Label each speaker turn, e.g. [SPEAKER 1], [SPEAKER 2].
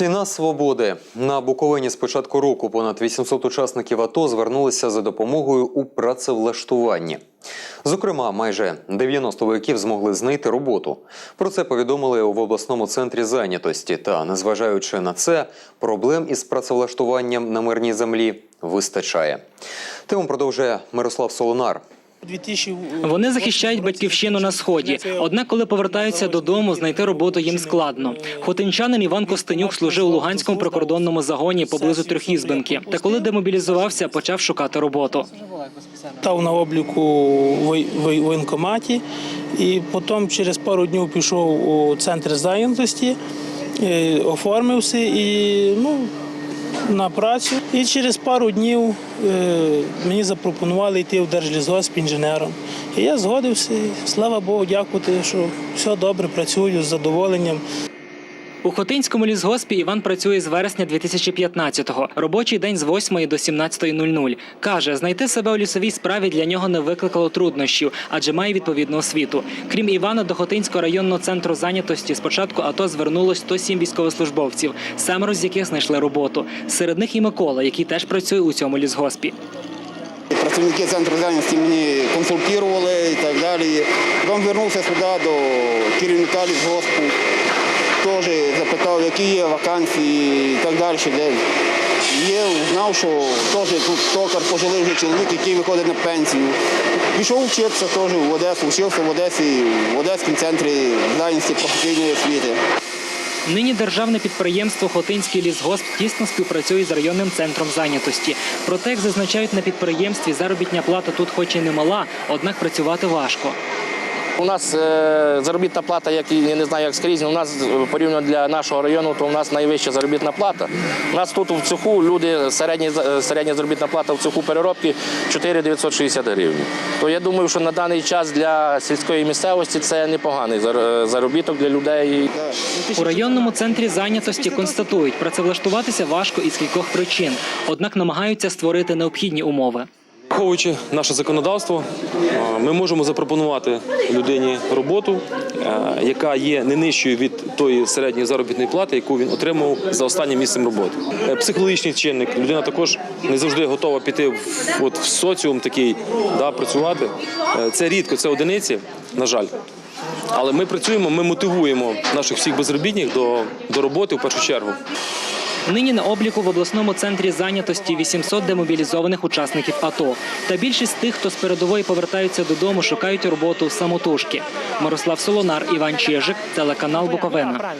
[SPEAKER 1] Ціна свободи на Буковині з початку року понад 800 учасників АТО звернулися за допомогою у працевлаштуванні. Зокрема, майже 90 вояків змогли знайти роботу. Про це повідомили в обласному центрі зайнятості. Та, незважаючи на це, проблем із працевлаштуванням на мирній землі вистачає. Тему продовжує Мирослав Солонар.
[SPEAKER 2] Вони захищають батьківщину на сході. Однак, коли повертаються додому, знайти роботу їм складно. Хотинчанин Іван Костенюк служив у Луганському прикордонному загоні поблизу Трьохізбинки. Та коли демобілізувався, почав шукати роботу.
[SPEAKER 3] став на обліку в воєнкоматі і потім через пару днів пішов у центр зайнятості, е, оформився і ну, на працю. І через пару днів е, мені запропонували йти в держлізгосп інженером. І я згодився. І, Слава Богу, дякувати, що все добре працюю з задоволенням.
[SPEAKER 2] У Хотинському лісгоспі Іван працює з вересня 2015-го. Робочий день з 8 до 17.00. Каже, знайти себе у лісовій справі для нього не викликало труднощів, адже має відповідну освіту. Крім Івана, до Хотинського районного центру зайнятості спочатку АТО звернулось 107 військовослужбовців, семеро з яких знайшли роботу. Серед них і Микола, який теж працює у цьому лісгоспі.
[SPEAKER 4] Працівники центру зайнятості мені консультували і так далі. Потім вернувся сюди до керівника лісгоспу, теж запитав, які є вакансії і так далі. Є, знав, що теж тут токар пожилий вже чоловік, який виходить на пенсію. Пішов вчитися теж в Одесу, вчився в Одесі, в Одеському центрі зайнятості професійної освіти.
[SPEAKER 2] Нині державне підприємство Хотинський лісгосп тісно співпрацює з районним центром зайнятості. Проте, як зазначають на підприємстві, заробітня плата тут хоч і немала, однак працювати важко.
[SPEAKER 5] У нас е, заробітна плата, як я не знаю, як скрізь, у нас е, порівняно для нашого району, то у нас найвища заробітна плата. У нас тут в цеху люди середня, середня заробітна плата в цеху переробки 4 960 гривень. То я думаю, що на даний час для сільської місцевості це непоганий е, заробіток для людей.
[SPEAKER 2] У районному центрі зайнятості констатують, працевлаштуватися важко із кількох причин, однак намагаються створити необхідні умови.
[SPEAKER 6] Враховуючи наше законодавство, е, ми можемо запропонувати людині роботу, е, яка є не нижчою від тої середньої заробітної плати, яку він отримав за останнім місцем роботи. Е, Психологічний чинник. Людина також не завжди готова піти в, от, в соціум такий, да, працювати. Це рідко, це одиниці, на жаль. Але ми працюємо, ми мотивуємо наших всіх безробітних до, до роботи в першу чергу.
[SPEAKER 2] Нині на обліку в обласному центрі зайнятості 800 демобілізованих учасників АТО. Та більшість тих, хто з передової повертаються додому, шукають роботу самотужки. Мирослав Солонар, Іван Чижик, телеканал Буковина.